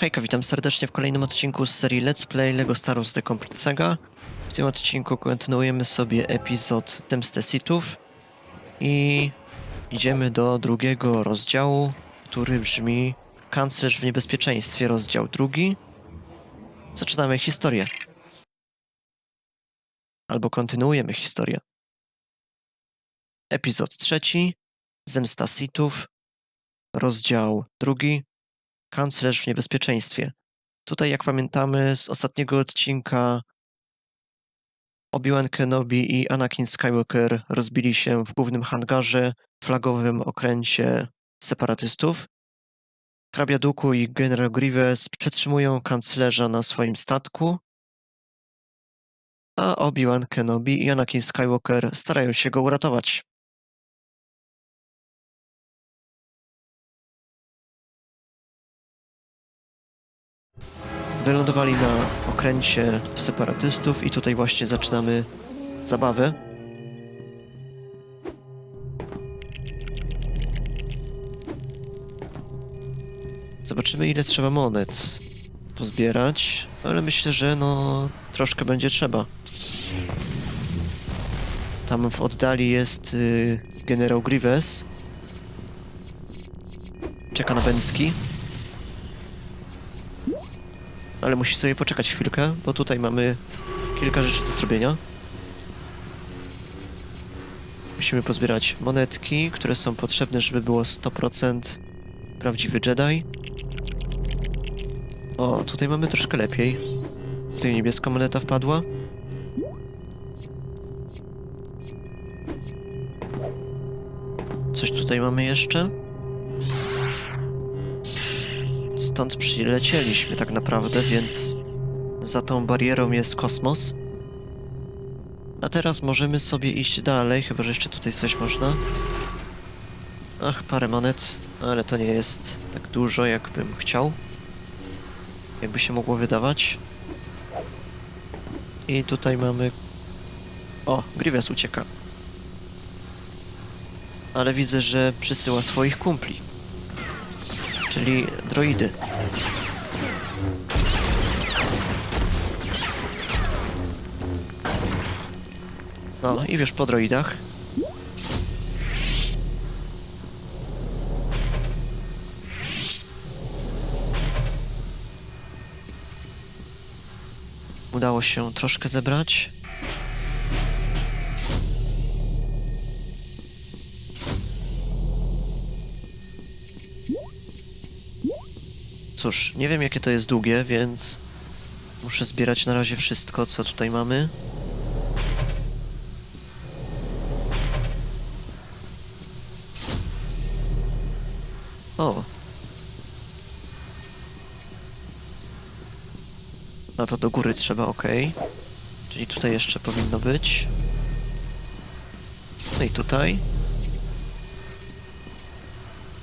Hejka, witam serdecznie w kolejnym odcinku z serii Let's Play LEGO Star Wars The Complete Saga. W tym odcinku kontynuujemy sobie epizod Sithów i idziemy do drugiego rozdziału, który brzmi Kanclerz w niebezpieczeństwie, rozdział drugi. Zaczynamy historię. Albo kontynuujemy historię. Epizod trzeci, Zemsta Sithów, rozdział drugi, Kanclerz w niebezpieczeństwie. Tutaj, jak pamiętamy z ostatniego odcinka, Obi-Wan Kenobi i Anakin Skywalker rozbili się w głównym hangarze, flagowym okręcie separatystów. Hrabia Duku i generał Grievous przetrzymują kanclerza na swoim statku, a Obi-Wan Kenobi i Anakin Skywalker starają się go uratować. Wylądowali na okręcie separatystów i tutaj właśnie zaczynamy zabawę. Zobaczymy ile trzeba monet pozbierać, ale myślę, że no troszkę będzie trzeba. Tam w oddali jest y, generał Grievous. Czeka na Bęcki. Ale musi sobie poczekać chwilkę, bo tutaj mamy kilka rzeczy do zrobienia. Musimy pozbierać monetki, które są potrzebne, żeby było 100% prawdziwy Jedi. O, tutaj mamy troszkę lepiej. Tutaj niebieska moneta wpadła. Coś tutaj mamy jeszcze? Stąd przylecieliśmy tak naprawdę, więc za tą barierą jest kosmos. A teraz możemy sobie iść dalej, chyba że jeszcze tutaj coś można. Ach, parę monet, ale to nie jest tak dużo, jakbym chciał. Jakby się mogło wydawać. I tutaj mamy... O, Grievous ucieka. Ale widzę, że przysyła swoich kumpli. Czyli droidy. No i wiesz po droidach. Udało się troszkę zebrać. Cóż, nie wiem jakie to jest długie, więc muszę zbierać na razie wszystko, co tutaj mamy. O. No to do góry trzeba, ok. Czyli tutaj jeszcze powinno być. No i tutaj.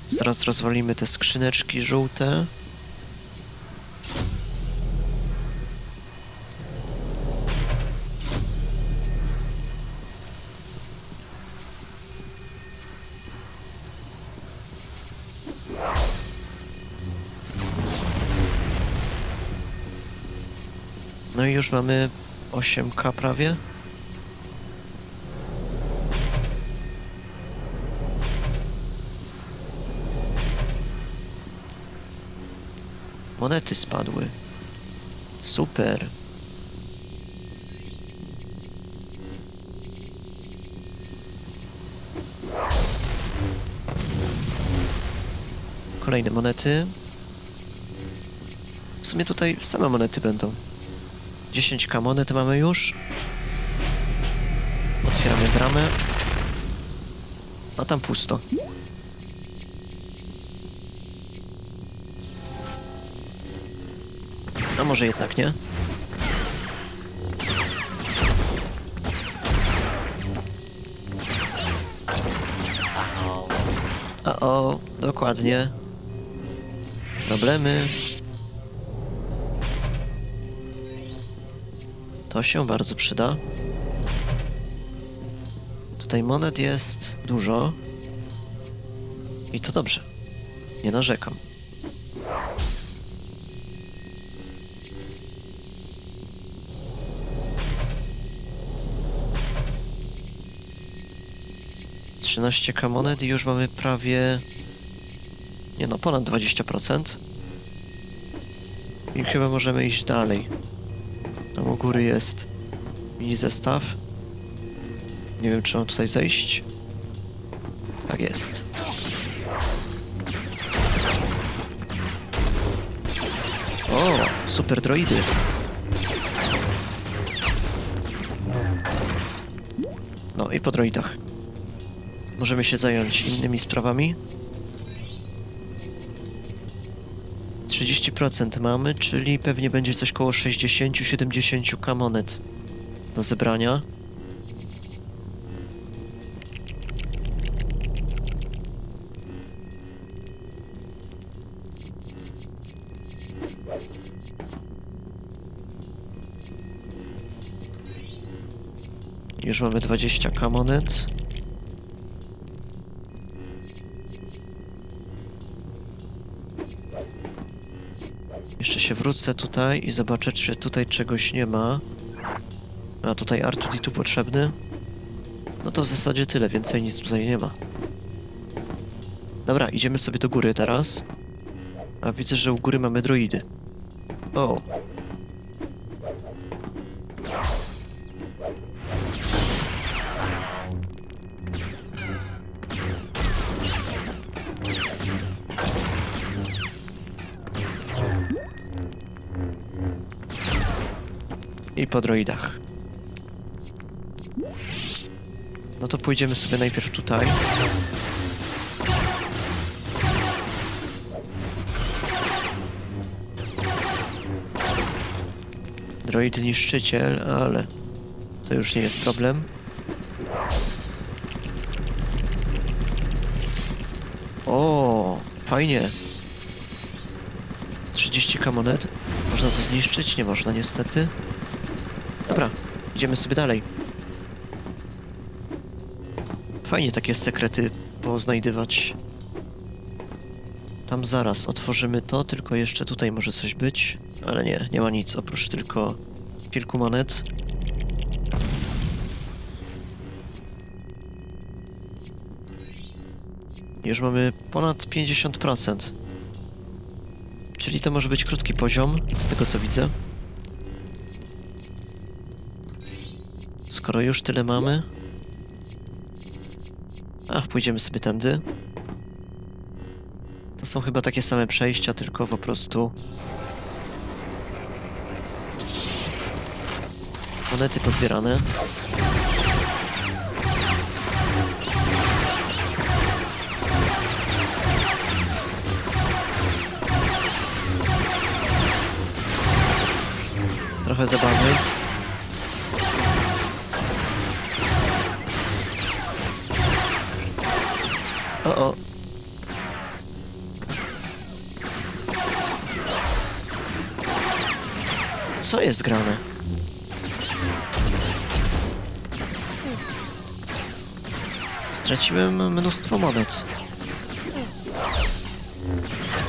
Zaraz rozwalimy te skrzyneczki żółte. No i już mamy 8k prawie. Monety spadły. Super. Kolejne monety. W sumie tutaj same monety będą. 10k monet mamy już. Otwieramy bramę. A tam pusto. A może jednak nie? O, dokładnie. Problemy. To się bardzo przyda. Tutaj monet jest dużo. I to dobrze. Nie narzekam. Trzynaście kamonet i już mamy prawie... Nie no, ponad 20%. I chyba możemy iść dalej. Tam u góry jest mini zestaw. Nie wiem, czy mam tutaj zejść. Tak jest. O, super droidy. No i po droidach. Możemy się zająć innymi sprawami. 30% mamy, czyli pewnie będzie coś koło 60-70 kamonet do zebrania. Już mamy 20 kamonet. Się wrócę tutaj i zobaczę, czy tutaj czegoś nie ma. A tutaj R2D2 potrzebny. No to w zasadzie tyle, więcej nic tutaj nie ma. Dobra, idziemy sobie do góry teraz. A widzę, że u góry mamy droidy. O, droidach. No to pójdziemy sobie najpierw tutaj. Droid niszczyciel, ale to już nie jest problem. O, fajnie. 30 monet. Można to zniszczyć? Nie można niestety. Idziemy sobie dalej. Fajnie takie sekrety poznajdywać. Tam zaraz otworzymy to, tylko jeszcze tutaj może coś być. Ale nie, nie ma nic, oprócz tylko kilku monet. Już mamy ponad 50%. Czyli to może być krótki poziom, z tego co widzę. Skoro już tyle mamy. Ach, pójdziemy sobie tędy. To są chyba takie same przejścia, tylko po prostu. Monety pozbierane. Trochę zabawy. O, o. Co jest grane? Straciłem mnóstwo monet.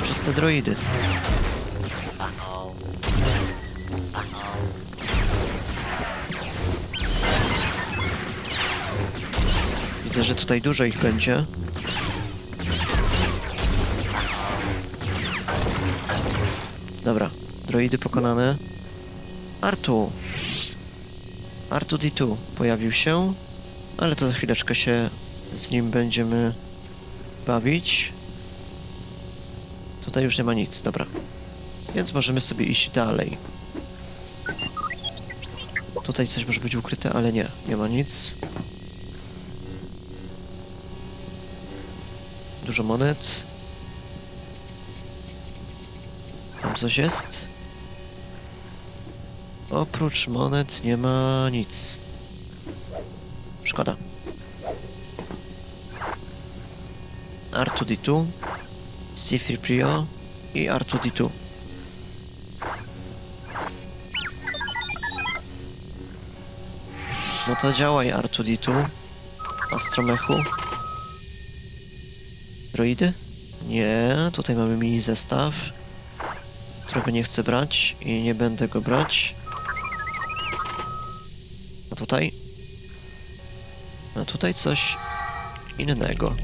Przez te droidy. Widzę, że tutaj dużo ich będzie. Droidy pokonane. Artu! Artu D2 pojawił się, ale to za chwileczkę się z nim będziemy bawić. Tutaj już nie ma nic, dobra. Więc możemy sobie iść dalej. Tutaj coś może być ukryte, ale nie, nie ma nic. Dużo monet. Tam coś jest? Oprócz monet nie ma nic. Szkoda. R2D2, C3PO i R2D2. No to działaj R2D2. Astromechu. Droidy? Nie, tutaj mamy mini zestaw którego nie chcę brać i nie będę go brać. A tutaj? A tutaj coś innego.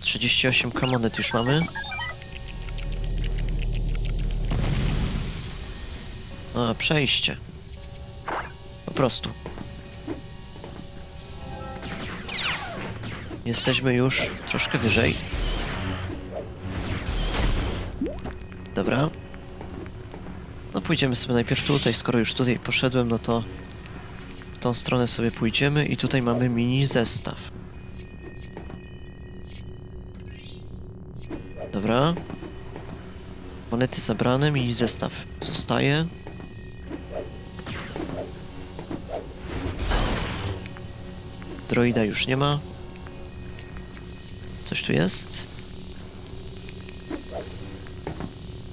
38 kamonet już mamy. A, przejście. Po prostu. Jesteśmy już troszkę wyżej. Pójdziemy sobie najpierw tutaj, skoro już tutaj poszedłem, no to w tą stronę sobie pójdziemy i tutaj mamy mini zestaw. Dobra. Monety zabrane, mini zestaw zostaje. Droida już nie ma. Coś tu jest?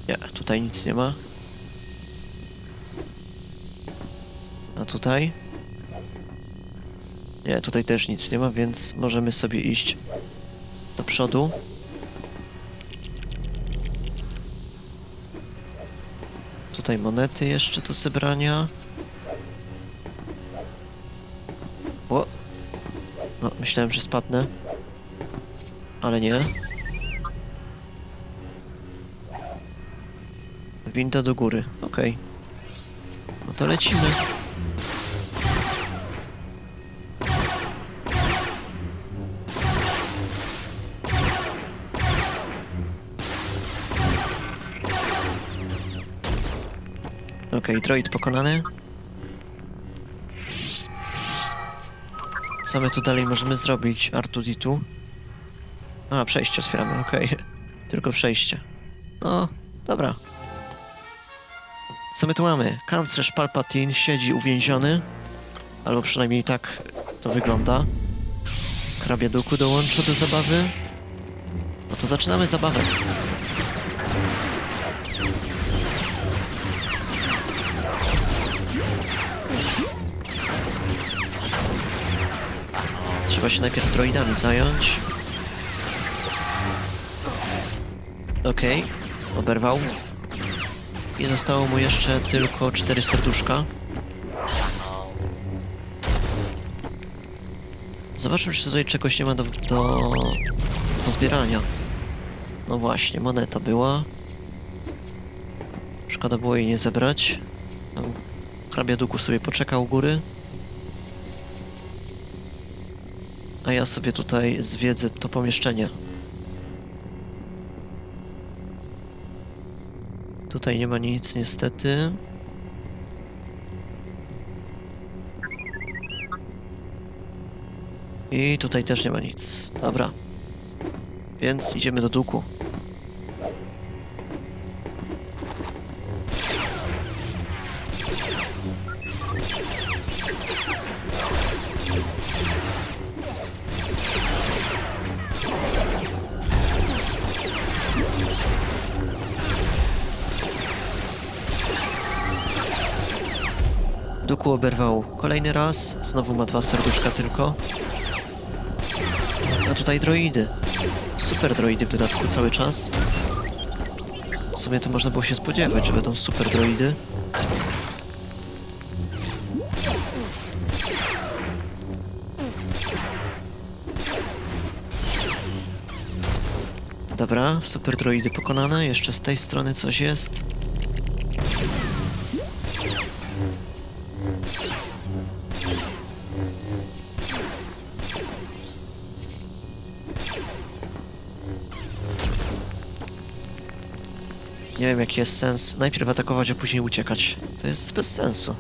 Nie, tutaj nic nie ma. Tutaj? Nie, tutaj też nic nie ma, więc możemy sobie iść do przodu. Tutaj monety jeszcze do zebrania. O! No, myślałem, że spadnę. Ale nie. Winda do góry, okej. No to lecimy. Okej, droid pokonany. Co my tu dalej możemy zrobić, Artuditu? A, przejście otwieramy, okej. Tylko przejście. No, dobra. Co my tu mamy? Kanclerz Palpatine siedzi uwięziony. Albo przynajmniej tak to wygląda. Hrabia Duku dołącza do zabawy. No to zaczynamy zabawę. Trzeba się najpierw droidami zająć. Okej, oberwał. I zostało mu jeszcze tylko cztery serduszka. Zobaczmy, czy tutaj czegoś nie ma do, do pozbierania. No właśnie, moneta była. Szkoda było jej nie zebrać. Hrabia Duku sobie poczekał u góry. A ja sobie tutaj zwiedzę to pomieszczenie. Tutaj nie ma nic niestety. I tutaj też nie ma nic. Dobra. Więc idziemy do duku. Kolejny raz, znowu ma dwa serduszka tylko. A tutaj droidy. Super droidy w dodatku cały czas. W sumie to można było się spodziewać, że będą super droidy. Dobra, super droidy pokonane. Jeszcze z tej strony coś jest. Nie wiem jaki jest sens. Najpierw atakować, a później uciekać. To jest bez sensu.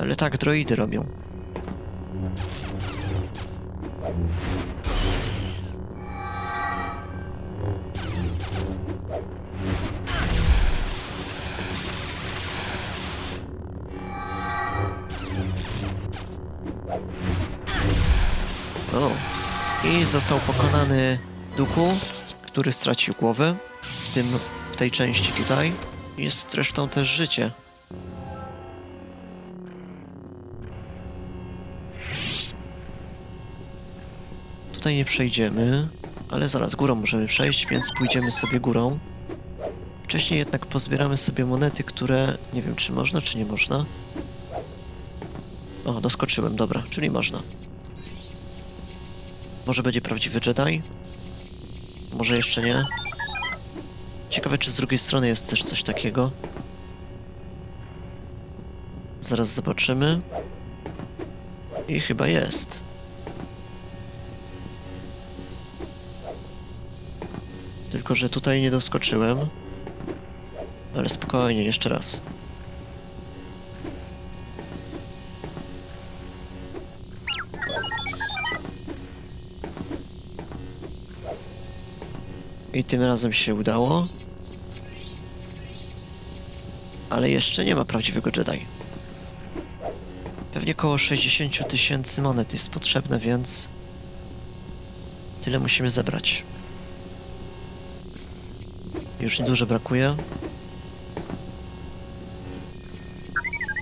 Ale tak droidy robią. O. I został pokonany Duku, który stracił głowę. W tym, tej części tutaj. Jest zresztą też życie. Tutaj nie przejdziemy, ale zaraz górą możemy przejść, więc pójdziemy sobie górą. Wcześniej jednak pozbieramy sobie monety, które nie wiem czy można, czy nie można. O, doskoczyłem, dobra, czyli można. Może będzie prawdziwy Jedi? Może jeszcze nie? Ciekawe, czy z drugiej strony jest też coś takiego. Zaraz zobaczymy. I chyba jest. Tylko, że tutaj nie doskoczyłem. Ale spokojnie, jeszcze raz. I tym razem się udało. Ale jeszcze nie ma prawdziwego Jedi. Pewnie około 60 000 tysięcy monet jest potrzebne, więc tyle musimy zebrać. Już niedużo brakuje.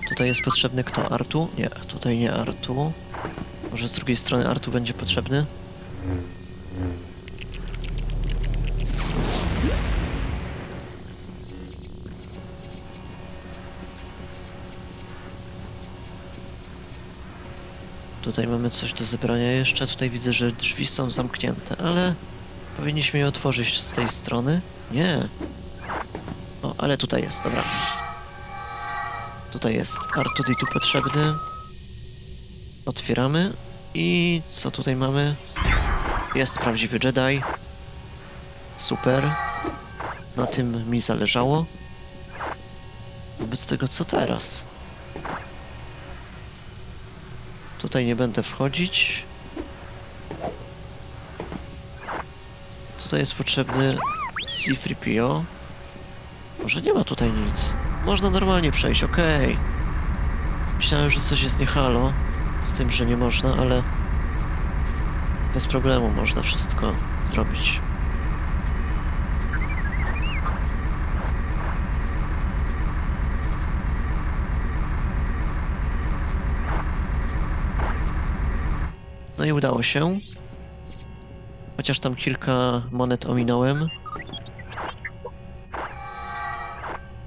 Tutaj jest potrzebny kto? Artu? Nie, tutaj nie Artu. Może z drugiej strony Artu będzie potrzebny? Tutaj mamy coś do zebrania jeszcze. Tutaj widzę, że drzwi są zamknięte, ale powinniśmy je otworzyć z tej strony. Nie. O, ale tutaj jest, dobra. Tutaj jest R2D2 potrzebny. Otwieramy. I co tutaj mamy? Jest prawdziwy Jedi. Super. Na tym mi zależało. Wobec tego, co teraz? Tutaj nie będę wchodzić. Tutaj jest potrzebny C3PO. Może nie ma tutaj nic. Można normalnie przejść, okej. Myślałem, że coś jest nie halo. Z tym, że nie można, ale... Bez problemu można wszystko zrobić. No i udało się. Chociaż tam kilka monet ominąłem.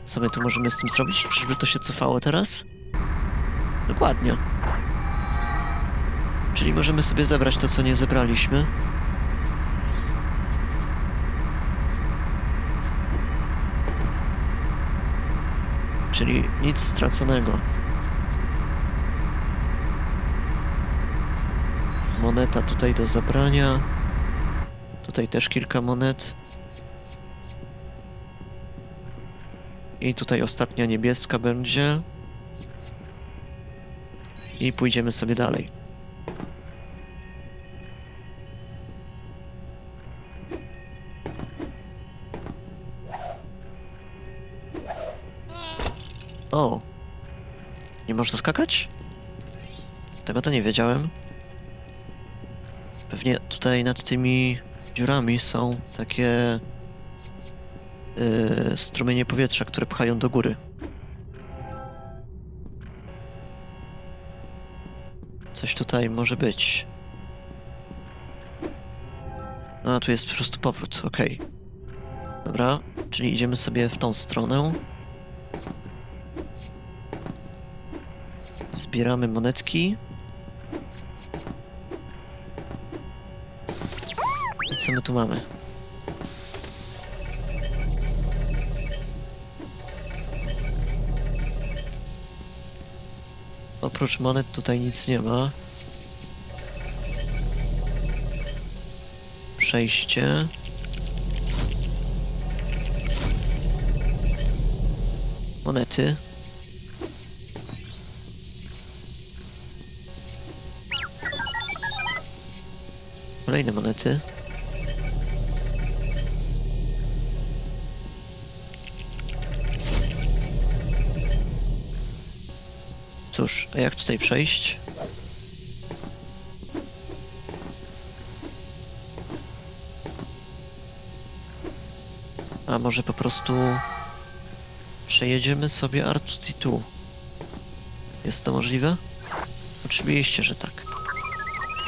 Co my tu możemy z tym zrobić? Czyżby to się cofało teraz? Dokładnie. Czyli możemy sobie zebrać to, co nie zebraliśmy. Czyli nic straconego. Moneta tutaj do zabrania. Tutaj też kilka monet. I tutaj ostatnia niebieska będzie. I pójdziemy sobie dalej. O! Nie można skakać? Tego to nie wiedziałem. Tutaj nad tymi dziurami są takie yy, strumienie powietrza, które pchają do góry. Coś tutaj może być. A, tu jest po prostu powrót, okej. Dobra, czyli idziemy sobie w tą stronę. Zbieramy monetki. I co my tu mamy? Oprócz monet tutaj nic nie ma. Przejście. Monety. Kolejne monety. Cóż, jak tutaj przejść? A może po prostu przejedziemy sobie R2D2? Jest to możliwe? Oczywiście, że tak.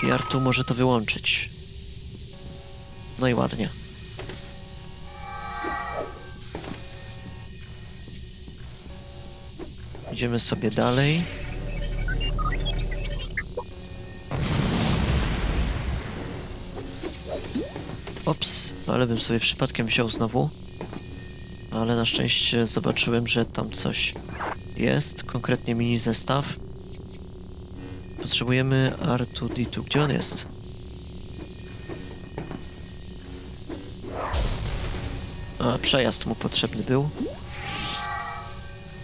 I R2 może to wyłączyć. No i ładnie. Idziemy sobie dalej. Ale bym sobie przypadkiem wziął znowu. Ale na szczęście zobaczyłem, że tam coś jest, konkretnie mini zestaw. Potrzebujemy R2D2. Gdzie on jest? A, przejazd mu potrzebny był.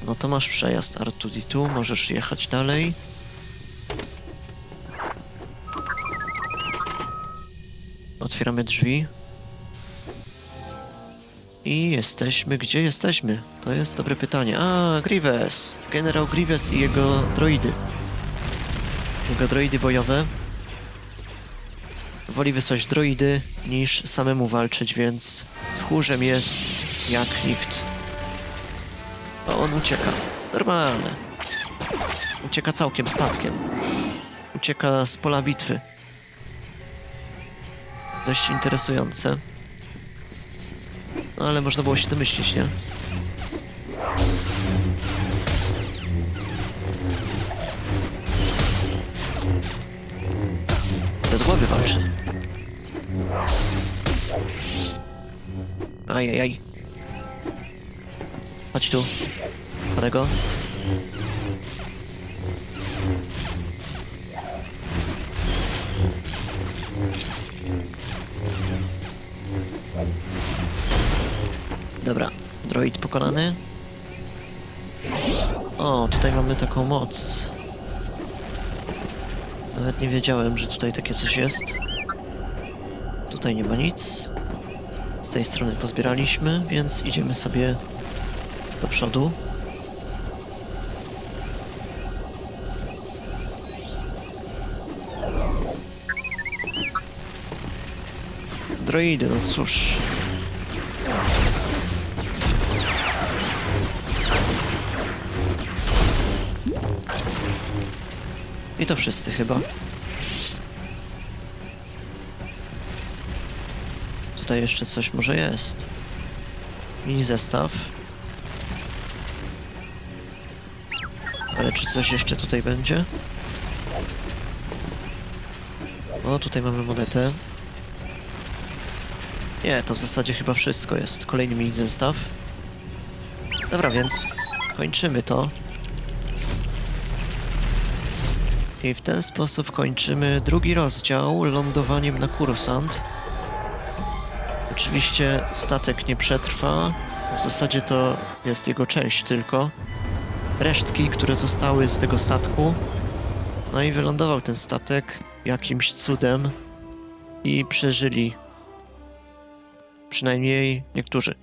No to masz przejazd R2D2, możesz jechać dalej. Otwieramy drzwi. I jesteśmy, gdzie jesteśmy? To jest dobre pytanie. A, Grievous! Generał Grievous i jego droidy. Jego droidy bojowe. Woli wysłać droidy niż samemu walczyć, więc tchórzem jest jak nikt. A on ucieka. Normalne. Ucieka całkiem statkiem. Ucieka z pola bitwy. Dość interesujące. No ale można było się domyślić, nie? Bez głowy walczy. Ajajaj. Chodź tu. Kolego. Pokonany. O, tutaj mamy taką moc. Nawet nie wiedziałem, że tutaj takie coś jest. Tutaj nie ma nic. Z tej strony pozbieraliśmy, więc idziemy sobie do przodu. Droidy, no cóż. To wszyscy chyba. Tutaj jeszcze coś może jest. Mini zestaw. Ale czy coś jeszcze tutaj będzie? O, tutaj mamy monetę. Nie, to w zasadzie chyba wszystko jest. Kolejny mini zestaw. Dobra, więc kończymy to. I w ten sposób kończymy drugi rozdział lądowaniem na Kursant. Oczywiście statek nie przetrwa. W zasadzie to jest jego część tylko. Resztki, które zostały z tego statku. No i wylądował ten statek jakimś cudem i przeżyli. Przynajmniej niektórzy.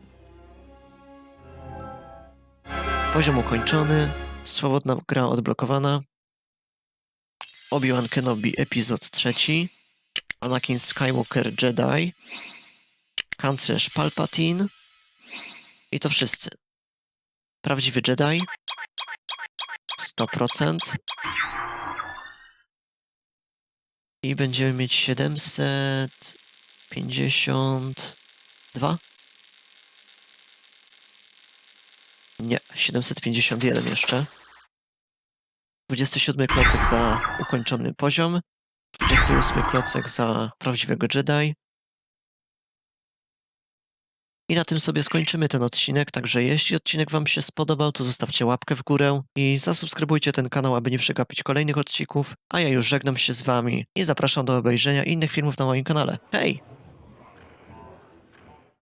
Poziom ukończony, swobodna gra odblokowana. Obi-Wan Kenobi epizod trzeci, Anakin Skywalker Jedi, kanclerz Palpatine. I to wszyscy. Prawdziwy Jedi. 100% i będziemy mieć 752 nie, 751 jeszcze 27 klocek za ukończony poziom, 28 klocek za prawdziwego Jedi. I na tym sobie skończymy ten odcinek, także jeśli odcinek Wam się spodobał, to zostawcie łapkę w górę i zasubskrybujcie ten kanał, aby nie przegapić kolejnych odcinków, a ja już żegnam się z Wami i zapraszam do obejrzenia innych filmów na moim kanale. Hej!